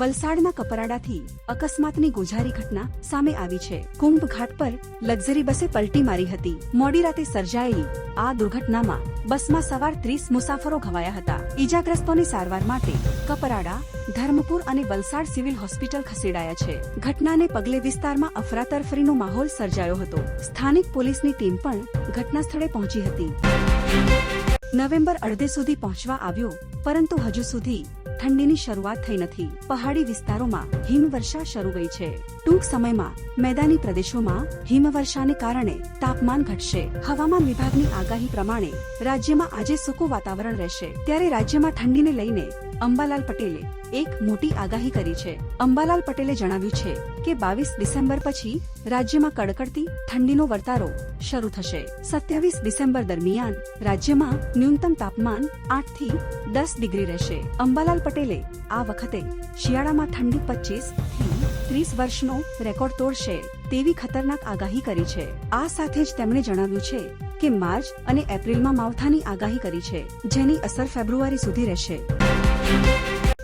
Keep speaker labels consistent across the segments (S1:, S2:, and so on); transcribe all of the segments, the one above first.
S1: વલસાડના કપરાડાથી અકસ્માતની ગોઝારી ઘટના સામે આવી છે. કુંભ ઘાટ પર લક્ઝરી બસે પલટી મારી હતી. મોડી રાતે સર્જાયેલી આ દુર્ઘટનામાં બસમાં સવાર ત્રીસ મુસાફરો ઘવાયા હતા. ઈજાગ્રસ્તોની સારવાર માટે કપરાડા, ધર્મપુર અને વલસાડ સિવિલ હોસ્પિટલ ખસેડાયા છે. ઘટનાને પગલે વિસ્તારમાં અફરાતફરીનો માહોલ સર્જાયો હતો. સ્થાનિક પોલીસની ટીમ પણ ઘટના સ્થળે પહોંચી હતી. નવેમ્બર અડધે સુધી પહોંચવા આવ્યો, પરંતુ હજુ સુધી ઠંડીની શરૂઆત થઈ નથી. પહાડી વિસ્તારોમાં હિમવર્ષા શરૂ ગઈ છે. ટૂંક સમયમાં મેદાની પ્રદેશોમાં હિમવર્ષાને કારણે તાપમાન ઘટશે. હવામાન વિભાગની આગાહી પ્રમાણે રાજ્યમાં આજે સૂકું વાતાવરણ રહેશે. ત્યારે રાજ્યમાં ઠંડીને લઈને અંબાલાલ પટેલે એક મોટી આગાહી કરી છે. અંબાલાલ પટેલે જણાવ્યું છે કે બાવીસ ડિસેમ્બર પછી રાજ્યમાં કડકડતી ઠંડીનો વર્તારો શરૂ થશે. સત્યાવીસ ડિસેમ્બર દરમિયાન રાજ્યમાં ન્યૂનતમ તાપમાન આઠથી દસ ડિગ્રી રહેશે. અંબાલાલ પટેલે આ વખતે શિયાળામાં ઠંડી પચીસથી ત્રીસ વર્ષનો રેકોર્ડ તોડશે તેવી ખતરનાક આગાહી કરી છે. આ સાથે જ તેમણે જણાવ્યું છે કે માર્ચ અને એપ્રિલમાં માવઠાની આગાહી કરી છે, જેની અસર ફેબ્રુઆરી સુધી રહેશે.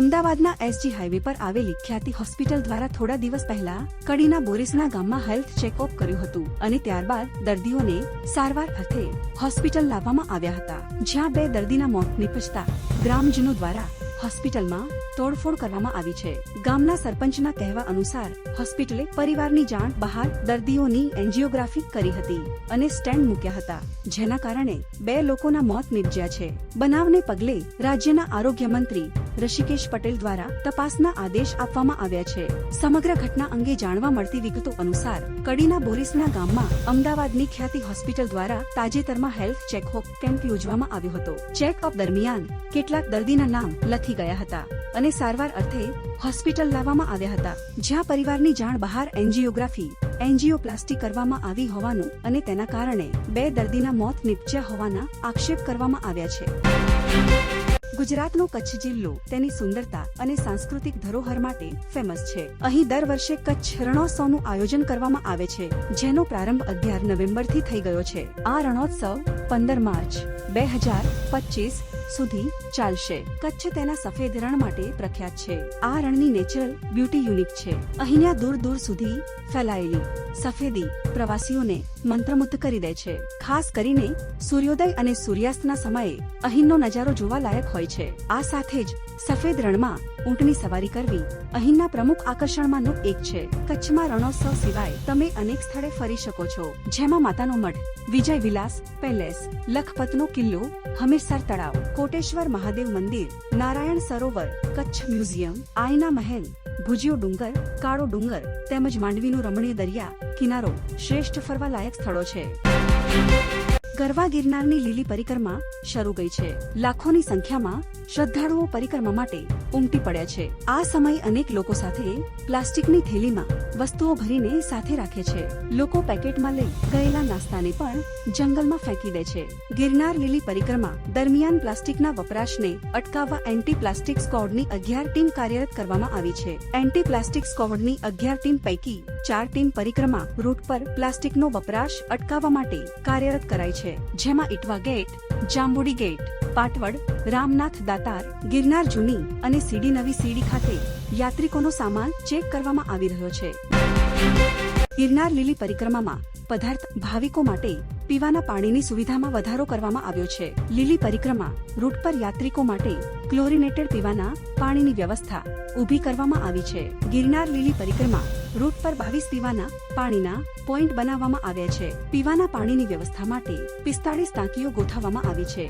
S1: અમદાવાદના એસજી હાઈવે પર આવેલી ખ્યાતિ હોસ્પિટલ દ્વારા થોડા દિવસ પહેલા કડીના બોરિસના ગામમાં હેલ્થ ચેકઅપ કર્યું હતું અને ત્યારબાદ દર્દીઓને સારવાર અર્થે હોસ્પિટલ લાવવામાં આવ્યા હતા, જ્યાં બે દર્દીના મોત નિપજતા ગ્રામજનો દ્વારા હોસ્પિટલમાં તોડફોડ કરવામાં આવી છે. ગામના સરપંચના કહેવા અનુસાર, હોસ્પિટલે પરિવારની જાણ બહાર દર્દીઓની એન્જિયોગ્રાફી કરી હતી અને સ્ટેન્ડ મૂક્યા હતા, જેના કારણે બે લોકોના મોત નિપજ્યા છે. બનાવને પગલે રાજ્યના આરોગ્ય મંત્રી ઋષિકેશ પટેલ દ્વારા તપાસના આદેશ આપવામાં આવ્યા છે. સમગ્ર ઘટના અંગે જાણવા મળતી વિગતો અનુસાર, કડીના બોરીસના ગામમાં અમદાવાદની ખ્યાતિ હોસ્પિટલ દ્વારા તાજેતરમાં હેલ્થ ચેકઅપ કેમ્પ યોજવામાં આવ્યો હતો. ચેકઅપ દરમિયાન કેટલાક દર્દીના નામ લખી ગયા હતા અને સારવાર અર્થે હોસ્પિટલ લાવવામાં આવ્યા હતા. જ્યાં પરિવારની જાણ બહાર એન્જિયોગ્રાફી, એન્જિયોપ્લાસ્ટી કરવામાં આવી હોવાનું અને તેના કારણે બે દર્દીના મોત નિપજ્યા હોવાના આક્ષેપ કરવામાં આવ્યા છે. ગુજરાતનો કચ્છ જિલ્લો તેની સુંદરતા અને સાંસ્કૃતિક ધરોહર માટે ફેમસ છે. અહીં દર વર્ષે કચ્છ રણોત્સવનું આયોજન કરવામાં આવે છે, જેનો પ્રારંભ અગિયાર નવેમ્બરથી થઈ ગયો છે. આ રણોત્સવ પંદર માર્ચ, બે હજાર પચીસ સુધી ચાલશે. કચ્છ તેના સફેદ રણ માટે પ્રખ્યાત છે. આ રણની નેચરલ બ્યુટી યુનિક છે. અહીંના દૂર દૂર સુધી ફેલાયેલી સફેદી પ્રવાસીઓને મંત્રમુગ્ધ કરી દે છે. ખાસ કરીને સૂર્યોદય અને સૂર્યાસ્તના સમયે અહીંનો નજારો જોવા લાયક હોય છે. આ સાથે જ સફેદ રણમાં ઊંટની સવારી કરવી અહીંના પ્રમુખ આકર્ષણમાંનું એક છે. કચ્છમાં રણોત્સવ સિવાય તમે અનેક સ્થળે ફરી શકો છો. જેમાં માતાનો મઠ વિજય વિલાસ, પેલેસ, લખપતનો કિલ્લો, હમીરસર તળાવ, કોટેશ્વર મહાદેવ મંદિર, નારાયણ સરોવર, કચ્છ મ્યુઝિયમ આયના મહેલ, ભુજિયો ડુંગર, કાળો ડુંગર તેમજ માંડવીનું રમણીય દરિયા કિનારો શ્રેષ્ઠ ફરવા લાયક સ્થળો છે. ગરવા ગિરનારની લીલી પરિક્રમા શરૂ ગઈ છે. લાખોની સંખ્યામાં શ્રદ્ધાળુઓ પરિક્રમા માટે ઉમટી પડ્યા છે. આ સમય અનેક લોકો સાથે પ્લાસ્ટિકની થેલીમાં વસ્તુઓ ભરીને સાથે રાખે છે. લોકો પેકેટમાં લઈ ગયેલા નાસ્તાને પણ જંગલમાં ફેંકી દે છે. ગિરનાર લીલી પરિક્રમા દરમિયાન પ્લાસ્ટિકના વપરાશને અટકાવવા એન્ટી પ્લાસ્ટિક સ્કોડની અગિયાર ટીમ કાર્યરત કરવામાં આવી છે. એન્ટી પ્લાસ્ટિક સ્કોડની અગિયાર ટીમ પૈકી ચાર ટીમ પરિક્રમા રૂટ પર પ્લાસ્ટિકનો વપરાશ અટકાવવા માટે કાર્યરત કરાઈ છે. જેમાં ઇટવા ગેટ, જાંબુડી ગેટ, પાટવડ, રામનાથ દાતાર, ગિરનાર જૂની અને સીડી નવી સીડી ખાતે યાત્રિકોનો સામાન ચેક કરવામાં આવી રહ્યો છે. ગિરનાર લીલી પરિક્રમામાં પદાર્થ ભાવિકો માટે પીવાના પાણીની સુવિધામાં વધારો કરવામાં આવ્યો છે. લીલી પરિક્રમા રૂટ પર યાત્રિકો માટે ક્લોરિનેટેડ પીવાના પાણીની વ્યવસ્થા ઊભી કરવામાં આવી છે. ગિરનાર લીલી પરિક્રમા રૂટ પર બાવીસ પીવાના પાણીના પોઈન્ટ બનાવવામાં આવ્યા છે. પીવાના પાણીની વ્યવસ્થા માટે પિસ્તાળીસ ટાંકીઓ ગોઠવવામાં આવી છે.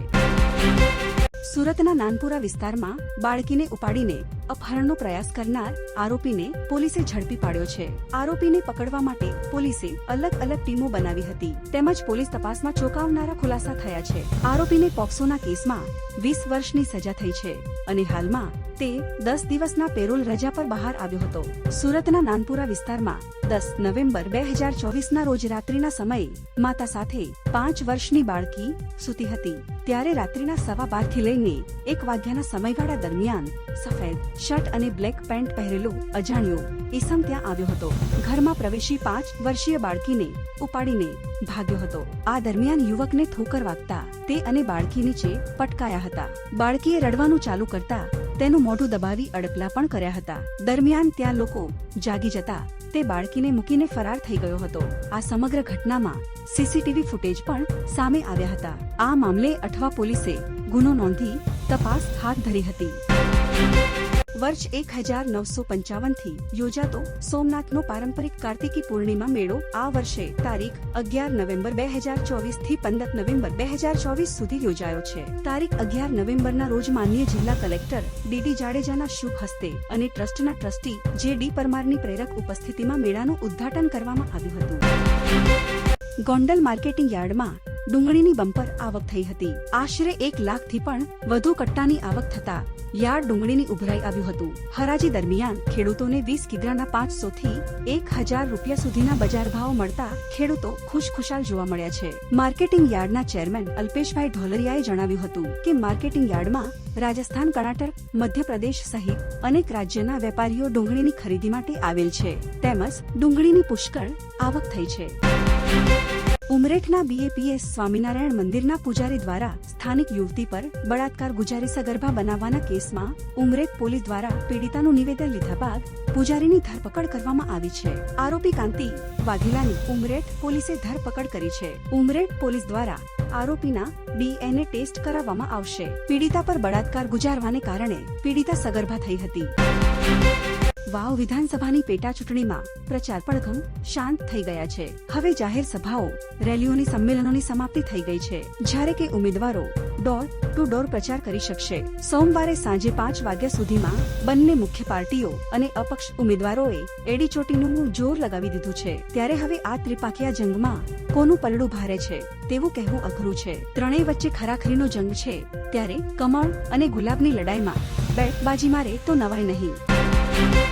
S1: સુરતના નાનપુરા વિસ્તારમાં બાળકીને ઉપાડીને અપહરણનો પ્રયાસ કરનાર આરોપીને પોલીસે ઝડપી પાડ્યો છે. આરોપીને પકડવા માટે પોલીસે અલગ અલગ ટીમો બનાવી હતી. તેમજ પોલીસ તપાસમાં ચોંકાવનારા ખુલાસા થયા છે. આરોપીને પોક્સોના કેસમાં વીસ વર્ષની સજા થઈ છે અને હાલમાં તે દસ દિવસના પેરોલ રજા પર બહાર આવ્યો હતો. સુરતના નાનપુરા વિસ્તારમાં દસ નવેમ્બર બે હજાર ચોવીસના રોજ રાત્રિના સમયે માતા સાથે પાંચ વર્ષની બાળકી સૂતી હતી. ત્યારે રાત્રિના સવા બારથી લઈને એક વાગ્યાના સમયગાળા દરમિયાન સફેદ શર્ટ અને બ્લેક પેન્ટ પહેરેલો અજાણ્યો ઈસમ ત્યાં આવ્યો હતો. ઘરમાં પ્રવેશી પાંચ વર્ષીય બાળકીને ઉપાડીને ભાગ્યો હતો. આ દરમિયાન યુવકને ઠોકર વાગતા તે અને બાળકી નીચે પટકાયા હતા. બાળકીએ રડવાનું ચાલુ કરતા તેનું મોઢું દબાવી અડકલા પણ કર્યા હતા. દરમિયાન ત્યાં લોકો જાગી જતા તે બાળકીને મૂકીને ફરાર થઈ ગયો હતો. આ સમગ્ર ઘટનામાં સીસીટીવી ફૂટેજ પણ સામે આવ્યા હતા. આ મામલે અઠવા પોલીસે ગુનો નોંધી તપાસ હાથ ધરી હતી. વર્ષ એક હજાર નવસો પંચાવનથી યોજાતો સોમનાથનો પારંપરિક કાર્તિકી પૂર્ણિમા મેળો આ વર્ષે તારીખ અગિયાર નવેમ્બર બે હજાર ચોવીસથી પંદર નવેમ્બર બે હજાર ચોવીસ સુધી યોજાયો છે. તારીખ અગિયાર નવેમ્બરના રોજ માન્ય જિલ્લા કલેક્ટર ડીડી જાડેજાના શુભ હસ્તે અને ટ્રસ્ટના ટ્રસ્ટી જે ડી પરમારની પ્રેરક ઉપસ્થિતિમાં મેળાનું ઉદ્ઘાટન કરવામાં આવ્યું હતું. ગોંડલ માર્કેટિંગ યાર્ડમાં ડુંગળીની બમ્પર આવક થઈ હતી. આશરે એક લાખથી પણ વધુ કટ્ટાની આવક થતા યાર્ડ ડુંગળીની ઉભરાઈ આવ્યું હતું. હરાજી દરમિયાન ખેડૂતોને વીસ કિગ્રાના પાંચસો થી એક હજાર રૂપિયા સુધીના બજાર ભાવ મળતા ખેડૂતો ખુશખુશાલ જોવા મળ્યા છે. માર્કેટિંગ યાર્ડના ચેરમેન અલ્પેશભાઈ ઢોલરિયાએ જણાવ્યું હતું કે માર્કેટિંગ યાર્ડમાં રાજસ્થાન કર્ણાટક મધ્યપ્રદેશ સહિત અનેક રાજ્યના વેપારીઓ ડુંગળીની ખરીદી માટે આવેલ છે. તેમજ ડુંગળીની પુષ્કળ આવક થઈ છે. ઉમરેઠના બીએપીએસ સ્વામિનારાયણ મંદિરના પૂજારી દ્વારા સ્થાનિક યુવતી પર બળાત્કાર ગુજારી સગર્ભા બનાવવાના કેસમાં ઉમરેઠ પોલીસ દ્વારા પીડિતાનું નિવેદન લીધા બાદ પૂજારીની ધરપકડ કરવામાં આવી છે. આરોપી કાંતિ વાઘેલાની ઉમરેઠ પોલીસે ધરપકડ કરી છે. ઉમરેઠ પોલીસ દ્વારા આરોપીના ડીએનએ ટેસ્ટ કરાવવામાં આવશે. પીડિતા પર બળાત્કાર ગુજારવાને કારણે પીડિતા સગર્ભા થઈ હતી. વાવ વિધાનસભાની પેટા ચૂંટણીમાં પ્રચાર પડઘમ શાંત થઈ ગયા છે. હવે જાહેર સભાઓ, રેલીઓની સંમેલનોની સમાપ્તિ થઈ ગઈ છે. જ્યારે કે ઉમેદવારો ડોર ટુ ડોર પ્રચાર કરી શકશે. સોમવારે સાંજે પાંચ વાગ્યા સુધીમાં બંને મુખ્ય પાર્ટીઓ અને અપક્ષ ઉમેદવારોએ એડીચોટીનું જોર લગાવી દીધું છે. ત્યારે હવે આ ત્રિપાકીયા જંગમાં કોનું પલડું ભારે છે, તેવું કહેવું અઘરું છે. ત્રણેય વચ્ચે ખરાખરીનો જંગ છે, ત્યારે કમળ અને ગુલાબની લડાઈમાં બેટબાજી મારે તો નવાય નહીં.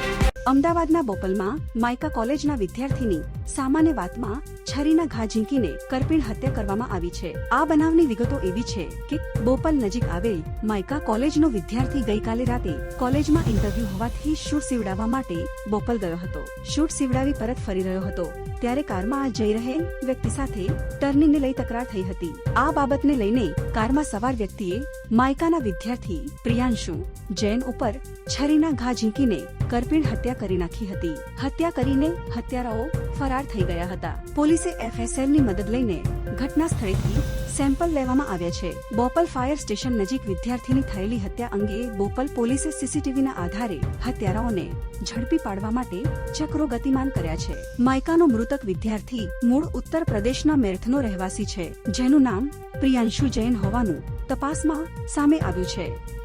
S1: અમદાવાદના બોપલમાં માયકા કોલેજના વિદ્યાર્થીની સામાન્ય વાતમાં છરીના ઘા ઝીંકીને કરપીણ હત્યા કરવામાં આવી છે. આ બનાવની વિગતો એવી છે કે બોપલ નજીક આવેલ માયકા કોલેજનો વિદ્યાર્થી ગઈકાલે રાતે કોલેજમાં ઇન્ટરવ્યુ હોવાથી શૂટ સીવડાવવા માટે બોપલ ગયો હતો. શૂટ સીવડાવી પરત ફરી રહ્યો હતો. ત્યારે કારમાં આ જઈ રહેલ વ્યક્તિ સાથે ટર્નિંગને લઈ તકરાર થઈ હતી. આ બાબતને લઈને કારમાં સવાર વ્યક્તિએ માયકાના વિદ્યાર્થી પ્રિયાંશુ જૈન ઉપર છરીના ઘા ઝીંકીને કરપીણ હત્યા કરી નાખી હતી. હત્યા કરીને હત્યારાઓ ફરાર થઈ ગયા હતા. પોલીસે એફએસએલની મદદ લઈને ઘટના સ્થળેથી સેમ્પલ લેવામાં આવ્યા છે. બોપલ ફાયર સ્ટેશન નજીક વિદ્યાર્થીની થયેલી હત્યા અંગે બોપલ પોલીસે સીસીટીવીના આધારે હત્યારાઓને ઝડપી પાડવા માટે ચક્રો ગતિમાન કર્યા છે. માયકાનો મૃતક વિદ્યાર્થી મૂળ ઉત્તર પ્રદેશના મેરથનો રહેવાસી છે, જેનું નામ પ્રિયાંશુ જૈન હોવાનું તપાસમાં સામે આવ્યું છે.